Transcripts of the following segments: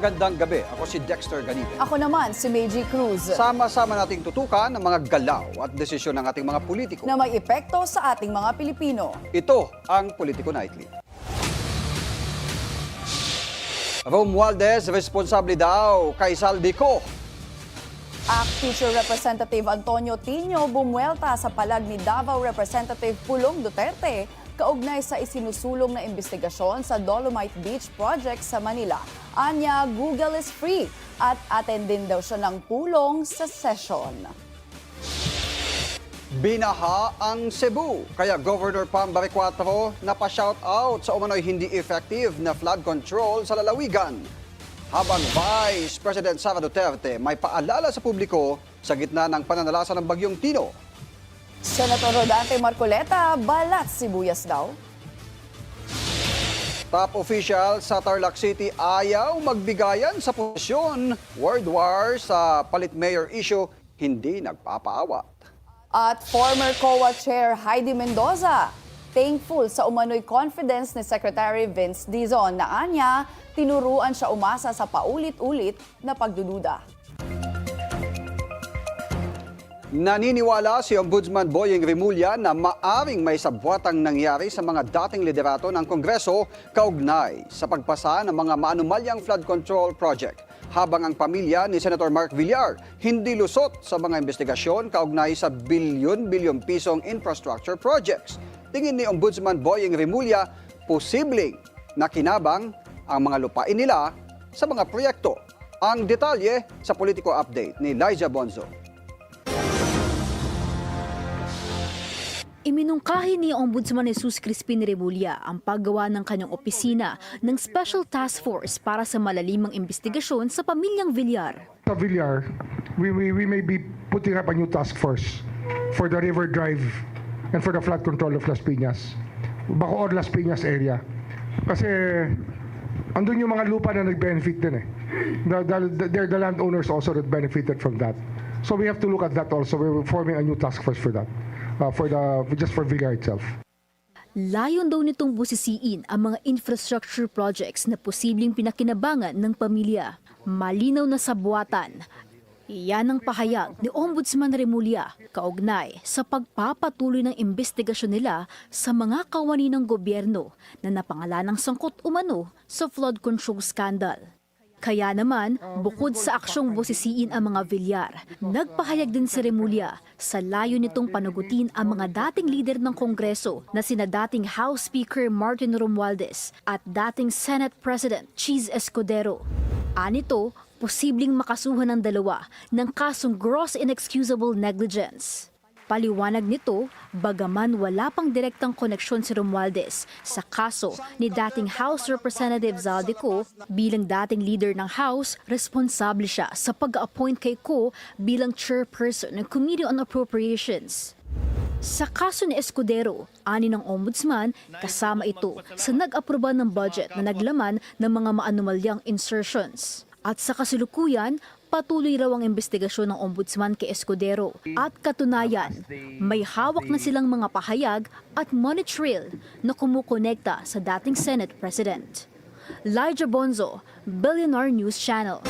Magandang gabi. Ako si Dexter Ganibe. Ako naman, si Meiji Cruz, Sama-sama nating tutukan ang mga galaw at desisyon ng ating mga politiko. na may epekto sa ating mga Pilipino. Ito ang Politico Nightly. Romualdez, responsable daw kay Saldico. ACT Future Representative Antonio Tino bumuelta sa palag ni Davao Representative Pulong Duterte kaugnay sa isinusulong na investigasyon sa Dolomite Beach Project sa Manila. Anya, Google is free at attendin daw siya ng pulong sa session. Binaha ang Cebu, kaya Governor Pam Baricuatro napashout out sa umano'y hindi effective na flood control sa lalawigan. Habang Vice President Sara Duterte may paalala sa publiko sa gitna ng pananalasa ng bagyong Tino. Senator Rodante Marcoleta, balat sibuyas daw. Top official sa Tarlac City ayaw magbigayan sa posisyon. World War sa palit mayor issue hindi nagpapaawat. At former COA Chair Heidi Mendoza, thankful sa umano'y confidence ni Secretary Vince Dizon na anya, tinuruan siya umasa sa paulit-ulit na pagdududa. Naniniwala si Ombudsman Boying Rimulya na maaring may sabwatang nangyari sa mga dating liderato ng Kongreso kaugnay sa pagpasa ng mga maanumalyang flood control project. Habang ang pamilya ni Senator Mark Villar hindi lusot sa mga investigasyon kaugnay sa bilyon-bilyong pisong infrastructure projects. Tingin ni Ombudsman Boying Rimulya, posibleng nakinabang ang mga lupain nila sa mga proyekto. Ang detalye sa Politico Update ni Liza Bonzo. Iminungkahi ni Ombudsman Jesus Crispin Rebulla ang paggawa ng kanyang opisina ng Special Task Force para sa malalimang investigasyon sa pamilyang Villar. Sa Villar, we, we, we may be putting up a new task force for the river drive and for the flood control of Las Piñas. Bacoor, Las Piñas area. Kasi andun yung mga lupa na nag-benefit din eh. The, the, they're the landowners also that benefited from that. So we have to look at that also. We're forming a new task force for that. Uh, for the, just for Villar itself. Layon daw nitong busisiin ang mga infrastructure projects na posibleng pinakinabangan ng pamilya. Malinaw na sa buwatan. Iyan ang pahayag ni Ombudsman Remulla kaugnay sa pagpapatuloy ng investigasyon nila sa mga kawani ng gobyerno na napangalanang sangkot umano sa flood control scandal. Kaya naman, bukod sa aksyong busisiin ang mga Villar, nagpahayag din si Remulla sa layo nitong panagutin ang mga dating lider ng Kongreso na sina dating House Speaker Martin Romualdez at dating Senate President Cheese Escudero. Anito, posibleng makasuhan ng dalawa ng kasong gross inexcusable negligence. Paliwanag nito, bagaman wala pang direktang koneksyon si Romualdez sa kaso ni dating House Representative Zaldico, bilang dating leader ng House, responsable siya sa pag-appoint kay Ko bilang chairperson ng Committee on Appropriations. Sa kaso ni Escudero, ani ng ombudsman, kasama ito sa nag-aproba ng budget na naglaman ng mga maanumalyang insertions. At sa kasulukuyan, patuloy raw ang investigasyon ng ombudsman kay Escudero. At katunayan, may hawak na silang mga pahayag at money trail na kumukonekta sa dating Senate President. Elijah Bonzo, Billionaire News Channel.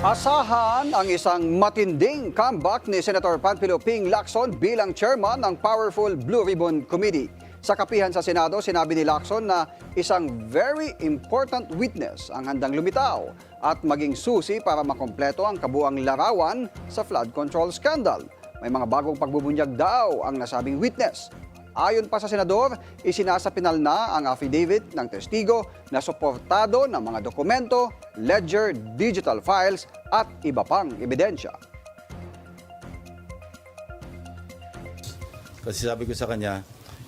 Asahan ang isang matinding comeback ni Senator Panfilo Ping Lacson bilang chairman ng Powerful Blue Ribbon Committee. Sa kapihan sa Senado, sinabi ni Lacson na isang very important witness ang handang lumitaw at maging susi para makompleto ang kabuang larawan sa flood control scandal. May mga bagong pagbubunyag daw ang nasabing witness. Ayon pa sa senador, isinasapinal na ang affidavit ng testigo na suportado ng mga dokumento, ledger, digital files at iba pang ebidensya. Kasi sabi ko sa kanya,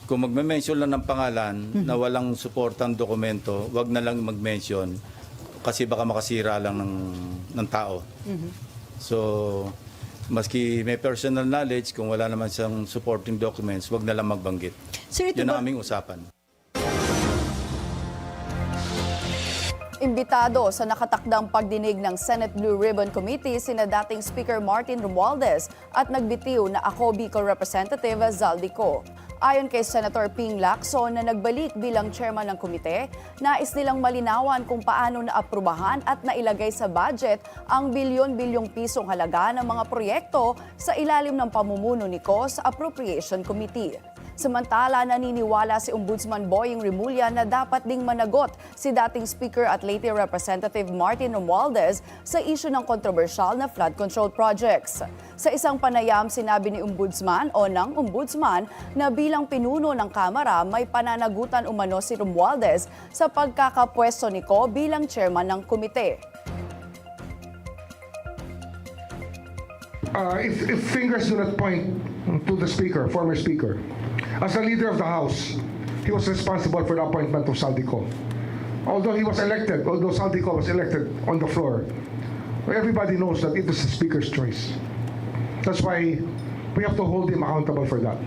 kung magme-mention lang ng pangalan na walang suportang dokumento, wag na lang mag-mention kasi baka makasira lang ng, ng tao. So, maski may personal knowledge, kung wala naman siyang supporting documents, wag na lang magbanggit. Sir, ito Yun ba- ang aming usapan. Imbitado sa nakatakdang pagdinig ng Senate Blue Ribbon Committee sina dating Speaker Martin Romualdez at nagbitiw na ako Bicol Representative Zaldico. Ayon kay Senator Ping Lacson na nagbalik bilang chairman ng komite, nais nilang malinawan kung paano naaprubahan at nailagay sa budget ang bilyon-bilyong pisong halaga ng mga proyekto sa ilalim ng pamumuno ni Co sa Appropriation Committee. Samantala, naniniwala si Ombudsman Boying Remulla na dapat ding managot si dating Speaker at Leyte Representative Martin Romualdez sa isyu ng kontrobersyal na flood control projects. Sa isang panayam, sinabi ni Ombudsman o ng Ombudsman na bilang pinuno ng Kamara may pananagutan umano si Romualdez sa pagkakapwesto ni Ko bilang chairman ng komite. Uh, if, if fingers do not point to the speaker, former speaker, as the leader of the House, he was responsible for the appointment of Saldico. Although he was elected, although Saldico was elected on the floor, everybody knows that it was the speaker's choice. That's why we have to hold him accountable for that.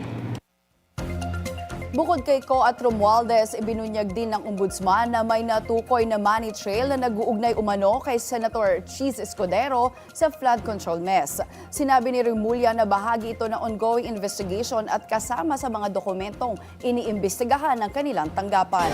Bukod kay Ko at Romualdez, ibinunyag din ng ombudsman na may natukoy na money trail na nag-uugnay umano kay Senator Cheese Escudero sa flood control mess. Sinabi ni Remulla na bahagi ito ng ongoing investigation at kasama sa mga dokumentong iniimbestigahan ng kanilang tanggapan.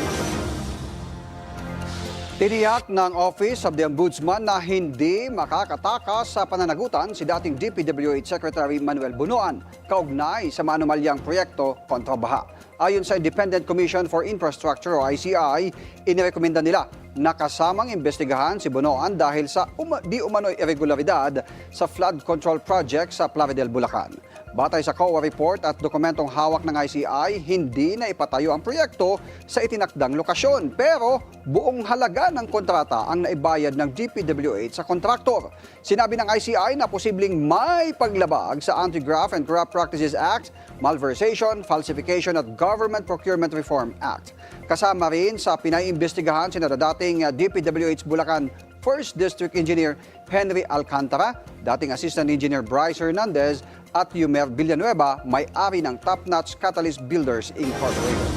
Tiniyak ng Office of the Ombudsman na hindi makakatakas sa pananagutan si dating DPWH Secretary Manuel Bunuan kaugnay sa maanumalyang proyekto kontra baha. Ayon sa Independent Commission for Infrastructure o ICI, inirekomenda nila na kasamang imbestigahan si Bunuan dahil sa uma- di umano'y irregularidad sa flood control project sa Plaridel, Bulacan. Batay sa COA report at dokumentong hawak ng ICI, hindi na ipatayo ang proyekto sa itinakdang lokasyon. Pero buong halaga ng kontrata ang naibayad ng DPWH sa kontraktor. Sinabi ng ICI na posibleng may paglabag sa Anti-Graft and Corrupt Practices Act, Malversation, Falsification at Government Procurement Reform Act. Kasama rin sa pinaiimbestigahan sina dating DPWH Bulacan First District Engineer Henry Alcantara, dating Assistant Engineer Bryce Hernandez at Yumer Villanueva, may-ari ng Top Notch Catalyst Builders Incorporated.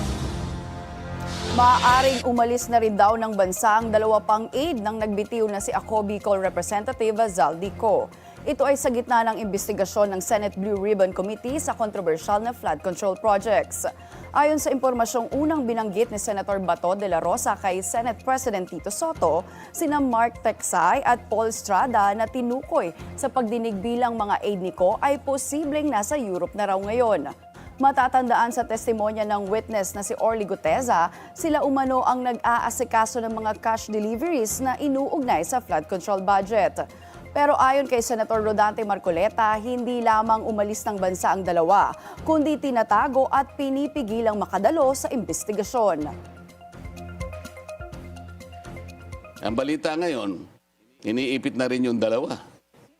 Maaring umalis na rin daw ng bansa ang dalawa pang aid ng nagbitiw na si Ako Bicol Representative Zaldico. Ito ay sa gitna ng investigasyon ng Senate Blue Ribbon Committee sa controversial na flood control projects. Ayon sa impormasyong unang binanggit ni Senator Bato de la Rosa kay Senate President Tito Soto, sina Mark Texay at Paul Strada na tinukoy sa pagdinig bilang mga aid ni Ko ay posibleng nasa Europe na raw ngayon. Matatandaan sa testimonya ng witness na si Orly Guteza, sila umano ang nag-aasikaso ng mga cash deliveries na inuugnay sa flood control budget. Pero ayon kay Senator Rodante Marcoleta, hindi lamang umalis ng bansa ang dalawa, kundi tinatago at pinipigilang makadalo sa investigasyon. Ang balita ngayon, iniipit na rin yung dalawa.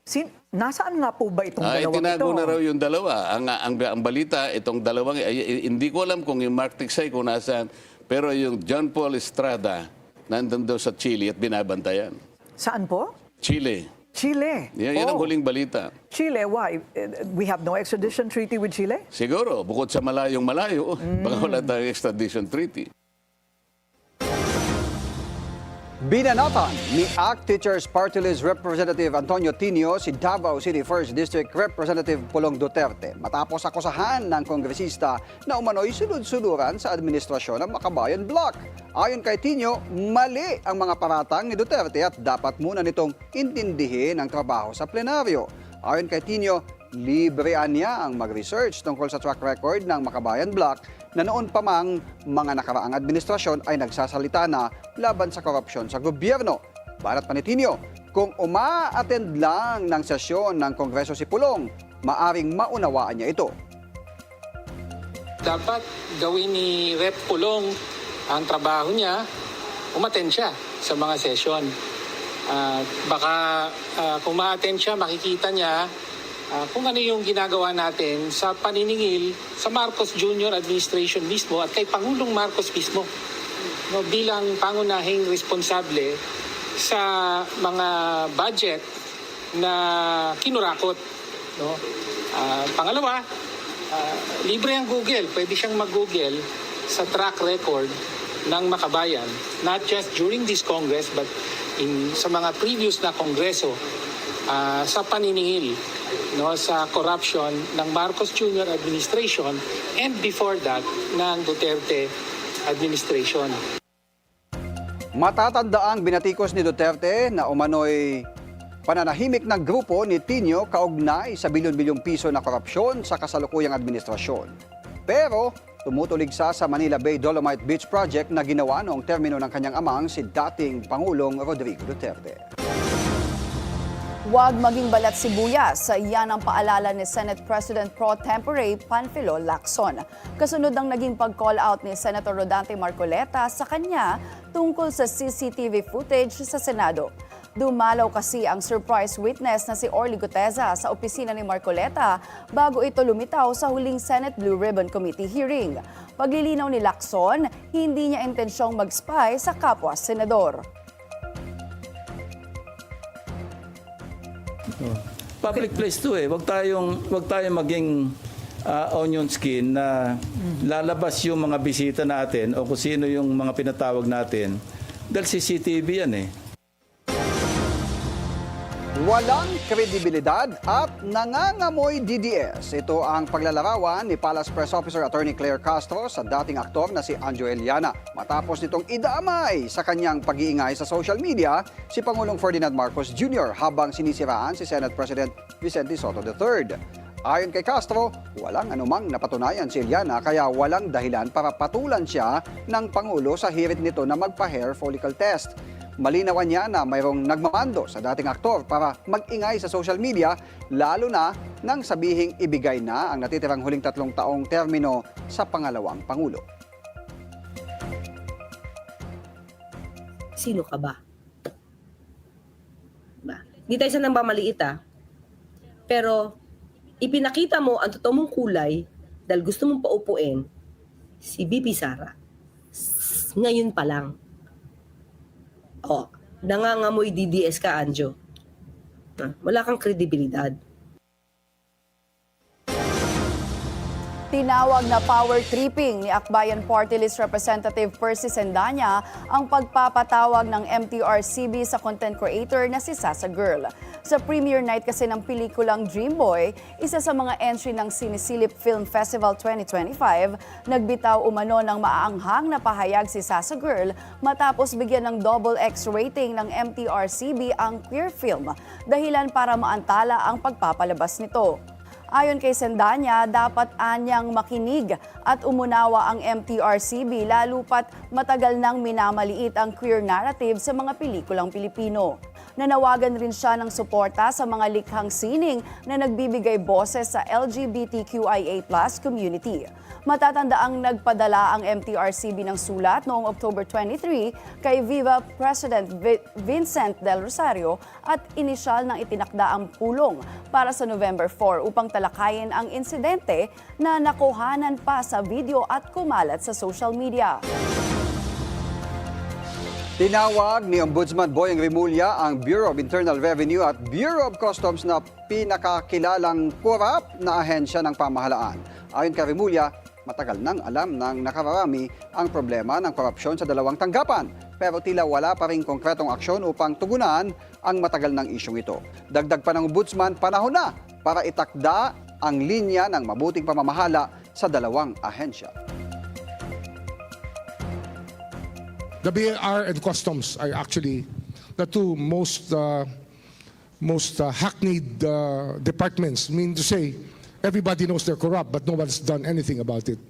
Sin nasaan nga po ba itong Ay, dalawang tinago ito? na raw yung dalawa. Ang, ang, ang balita, itong dalawang, ay, hindi ko alam kung yung Mark Tiksay kung nasaan, pero yung John Paul Estrada, nandun daw sa Chile at binabantayan. Saan po? Chile. Chile. Yan, yan ang Oh, huling balita. Chile, why? Eh, We have no extradition treaty with Chile? Siguro, bukod sa malayong malayo, baka wala tayong extradition treaty. Binanatan ni ACT Teachers Party List Representative Antonio Tinio si Davao City 1st District Representative Pulong Duterte matapos akusahan ng kongresista na umano'y sunod-sunuran sa administrasyon ng Makabayan Block. Ayon kay Tinio, mali ang mga paratang ni Duterte at dapat muna nitong intindihin ang trabaho sa plenaryo. Ayon kay Tinio, librean niya ang mag-research tungkol sa track record ng Makabayan Block na noon pa mang mga nakaraang administrasyon ay nagsasalita na laban sa korupsyon sa gobyerno. Barat Panitinio, kung uma-attend lang ng sesyon ng Kongreso si Pulong, maaring maunawaan niya ito. dapat gawin ni Rep Pulong ang trabaho niya, umaten siya sa mga session. Ah, baka ah, kung ma-attend siya, makikita niya ah, kung ano yung ginagawa natin sa paniningil sa Marcos Jr. administration mismo at kay Pangulong Marcos mismo no, bilang pangunahing responsable sa mga budget na kinurakot. No? Ah, pangalawa, Ah, libre ang Google. Pwede siyang mag-Google sa track record ng makabayan. Not just during this Congress, but in, sa mga previous na Kongreso ah, sa paniningil no sa corruption ng Marcos Jr. administration and before that ng Duterte administration. Matatandaang binatikos ni Duterte na umano'y pananahimik ng grupo ni Tino kaugnay sa bilyon-bilyong piso na korupsyon sa kasalukuyang administrasyon. Pero tumutuligsa sa Manila Bay Dolomite Beach Project na ginawa noong termino ng kanyang amang si dating Pangulong Rodrigo Duterte. Huwag maging balat sibuyas. Yan ang paalala ni Senate President Pro Tempore Panfilo Lacson. Kasunod ng naging pag-call out ni Senator Rodante Marcoleta sa kanya tungkol sa CCTV footage sa Senado. Dumalaw kasi ang surprise witness na si Orly Guteza sa opisina ni Marcoleta bago ito lumitaw sa huling Senate Blue Ribbon Committee hearing. Paglilinaw ni Lacson, hindi niya intensyong mag-spy sa kapwa senador. Public place to eh. Wag tayong wag tayong maging ah, onion skin na lalabas yung mga bisita natin o kung sino yung mga pinatawag natin. Dahil CCTV yan eh. Walang kredibilidad at nangangamoy DDS. Ito ang paglalarawan ni Palace Press Officer Attorney Claire Castro sa dating aktor na si Anjo Eliana. Matapos nitong idamay sa kanyang pag-iingay sa social media si Pangulong Ferdinand Marcos Jr. habang sinisiraan si Senate President Vicente Soto III. Ayon kay Castro, walang anumang napatunayan si Eliana kaya walang dahilan para patulan siya ng Pangulo sa hirit nito na magpa-hair follicle test. Malinawan niya na mayroong nagmamando sa dating aktor para mag-ingay sa social media, lalo na nang sabihing ibigay na ang natitirang huling tatlong taong termino sa pangalawang Pangulo. sino ka ba? Ba? Hindi tayo sa nang mamaliit ah. Pero ipinakita mo ang totoo mong kulay dahil gusto mong paupuin si BP Sara. Ngayon pa lang. Oh, nangangamoy DDS ka, Anjo. Ah, Wala kang kredibilidad. Tinawag na power tripping ni Akbayan Party List Representative Percy Sendanya ang pagpapatawag ng MTRCB sa content creator na si Sasa Girl. Sa premiere night kasi ng pelikulang Dream Boy, isa sa mga entry ng Sinisilip Film Festival 2025, nagbitaw umano ng maaanghang na pahayag si Sasa Girl matapos bigyan ng double X rating ng MTRCB ang queer film, dahilan para maantala ang pagpapalabas nito. Ayon kay Sendanya, dapat anyang makinig at umunawa ang MTRCB lalo pat matagal nang minamaliit ang queer narrative sa mga pelikulang Pilipino. Nanawagan rin siya ng suporta sa mga likhang sining na nagbibigay boses sa LGBTQIA community. Matatanda ang nagpadala ang MTRCB ng sulat noong October 23 kay Viva President Vi- Vincent Del Rosario at inisyal ng itinakda ang pulong para sa November 4 upang talakayin ang insidente na nakuhanan pa sa video at kumalat sa social media. Tinawag ni Ombudsman Boyeng Rimulya ang Bureau of Internal Revenue at Bureau of Customs na pinakakilalang korap na ahensya ng pamahalaan. Ayon kay Rimulya, matagal nang alam ng nakararami ang problema ng korupsyon sa dalawang tanggapan. Pero tila wala pa rin konkretong aksyon upang tugunan ang matagal ng isyong ito. Dagdag pa ng Ombudsman, panahon na para itakda ang linya ng mabuting pamamahala sa dalawang ahensya. The BAR and Customs are actually the two most uh, most uh, hackneyed uh, departments. I mean to say, everybody knows they're corrupt, but no one's done anything about it.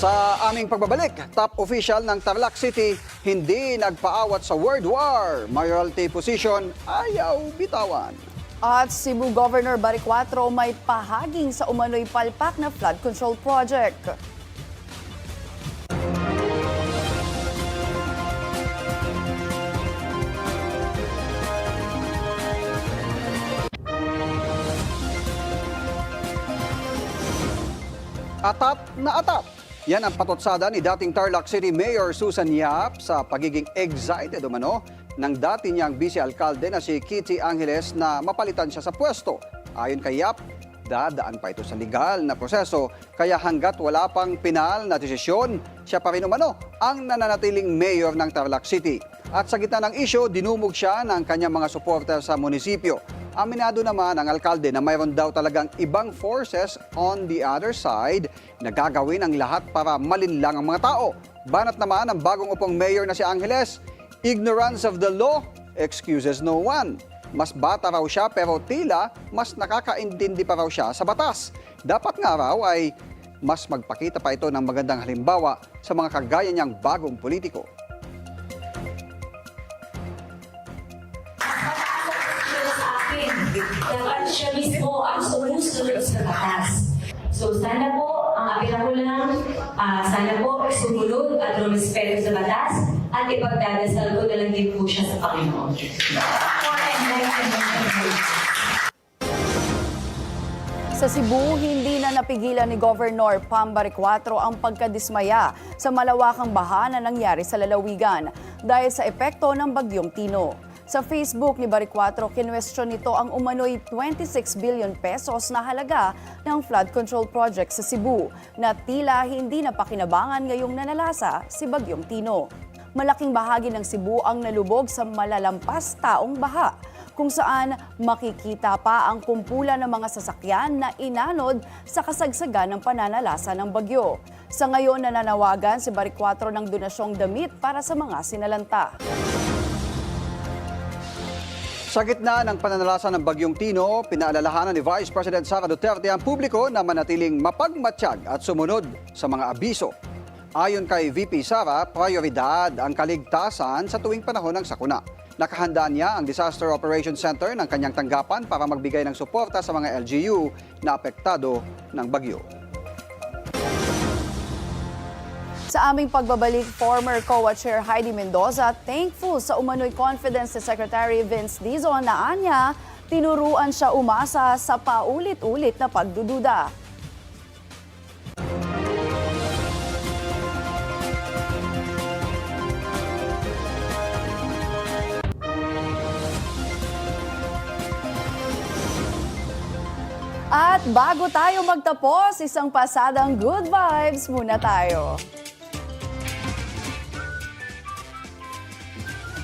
Sa aming pagbabalik, top official ng Tarlac City hindi nagpaawat sa World War. Mayoralty position ayaw bitawan. At Cebu Governor Baricuatro may pahaging sa umano'y palpak na flood control project. Atap na atap. Yan ang patotsada ni dating Tarlac City Mayor Susan Yap sa pagiging excited umano ng dati niyang vice-alkalde na si Kitty Angeles na mapalitan siya sa pwesto. Ayon kay Yap, dadaan pa ito sa legal na proseso. Kaya hanggat wala pang pinal na desisyon, siya pa rin umano ang nananatiling mayor ng Tarlac City. At sa gitna ng isyo, dinumog siya ng kanyang mga suporter sa munisipyo. Aminado naman ang alkalde na mayroon daw talagang ibang forces on the other side na gagawin ang lahat para malinlang ang mga tao. Banat naman ang bagong upong mayor na si Angeles, ignorance of the law excuses no one. Mas bata raw siya pero tila mas nakakaintindi pa raw siya sa batas. Dapat nga raw ay mas magpakita pa ito ng magandang halimbawa sa mga kagaya niyang bagong politiko. Siya mismo ang sumusunod sa batas. So sana po, ang apela ko lang, ah, sana po sumunod at rumispeto sa batas at ipagdadasal ko na lang din po siya sa Panginoon. Sa Cebu, hindi na napigilan ni Governor Pam Baricuatro ang pagkadismaya sa malawakang baha na nangyari sa lalawigan dahil sa epekto ng bagyong Tino. Sa Facebook ni Baricuatro, kinwestiyon nito ang umano'y 26 billion pesos na halaga ng flood control project sa Cebu na tila hindi na pakinabangan ngayong nanalasa si Bagyong Tino. Malaking bahagi ng Cebu ang nalubog sa malalampas taong baha kung saan makikita pa ang kumpulan ng mga sasakyan na inanod sa kasagsagan ng pananalasa ng bagyo. Sa ngayon, nananawagan si Baricuatro ng donasyong damit para sa mga sinalanta. Sa gitna ng pananalasa ng Bagyong Tino, pinaalalahanan ni Vice President Sara Duterte ang publiko na manatiling mapagmatsyag at sumunod sa mga abiso. Ayon kay VP Sara, prioridad ang kaligtasan sa tuwing panahon ng sakuna. Nakahanda niya ang Disaster Operations Center ng kanyang tanggapan para magbigay ng suporta sa mga LGU na apektado ng bagyo. Sa aming pagbabalik, former COA Chair Heidi Mendoza thankful sa umano'y confidence ni Secretary Vince Dizon na anya, tinuruan siya umasa sa paulit-ulit na pagdududa. At bago tayo magtapos, isang pasadang good vibes muna tayo.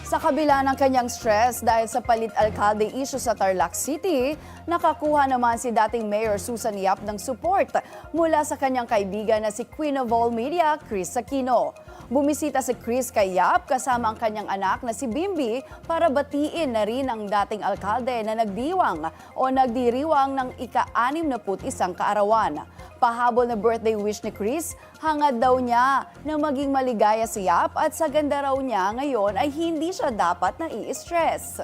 Sa kabila ng kanyang stress dahil sa palit alkalde issue sa Tarlac City, nakakuha naman si dating Mayor Susan Yap ng support mula sa kanyang kaibigan na si Queen of All Media, Chris Aquino. Bumisita si Chris kay Yap kasama ang kanyang anak na si Bimbi para batiin na rin ang dating alkalde na nagdiwang o nagdiriwang ng ika-61 kaarawan. Pahabol na birthday wish ni Chris, hangad daw niya na maging maligaya si Yap at sa ganda raw niya ngayon ay hindi siya dapat na i-stress.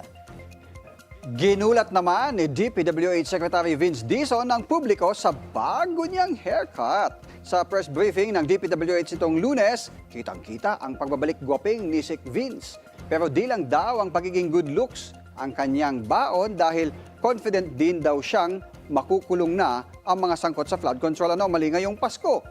Ginulat naman ni DPWH Secretary Vince Dizon ang publiko sa bago niyang haircut. Sa press briefing ng DPWH itong lunes, kitang-kita ang pagbabalik gwaping ni Sik Vince. Pero di lang daw ang pagiging good looks ang kanyang baon dahil confident din daw siyang makukulong na ang mga sangkot sa flood control anomaly ngayong Pasko.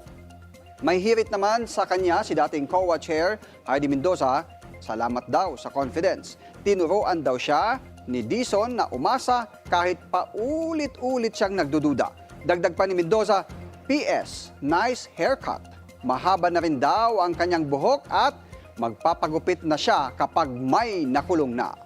May hirit naman sa kanya si dating COA Chair Heidi Mendoza, salamat daw sa confidence. Tinuruan daw siya ni Dison na umasa kahit paulit-ulit siyang nagdududa. Dagdag pa ni Mendoza, PS, nice haircut. Mahaba na rin daw ang kanyang buhok at magpapagupit na siya kapag may nakulong na.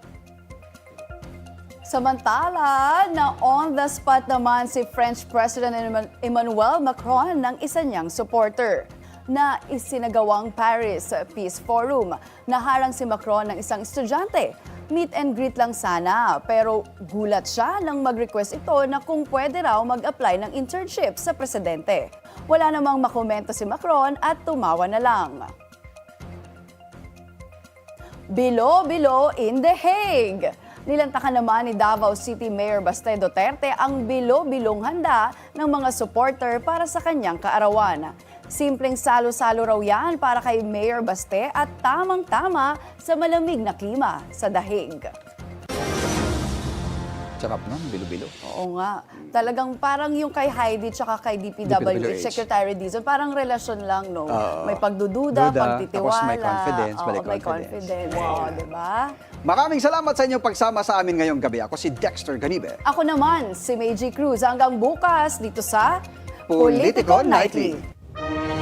Samantala, na on the spot naman si French President Emma- Emmanuel Macron ng isa niyang supporter na isinagawang Paris Peace Forum. Naharang si Macron ng isang estudyante. Meet and greet lang sana, pero gulat siya nang mag-request ito na kung pwede raw mag-apply ng internship sa presidente. Wala namang makomento si Macron at tumawa na lang. Bilo-bilo in The Hague. Nilantakan naman ni Davao City Mayor Baste Duterte ang bilo-bilong handa ng mga supporter para sa kanyang kaarawan. Simpleng salo-salo raw yan para kay Mayor Baste at tamang-tama sa malamig na klima sa dahig. Sarap nun, bilo-bilo. Oo nga. Talagang parang yung kay Heidi tsaka kay DPWH, DPWH. Secretary Dizon, parang relasyon lang, no? Oo. may pagdududa, Duda, pagtitiwala. tapos may confidence, Oo, balik may confidence. confidence. Oo, di ba? Maraming salamat sa inyong pagsama sa amin ngayong gabi. Ako si Dexter Ganibe. Ako naman, si Meiji Cruz. Hanggang bukas dito sa Politico Nightly. Bye.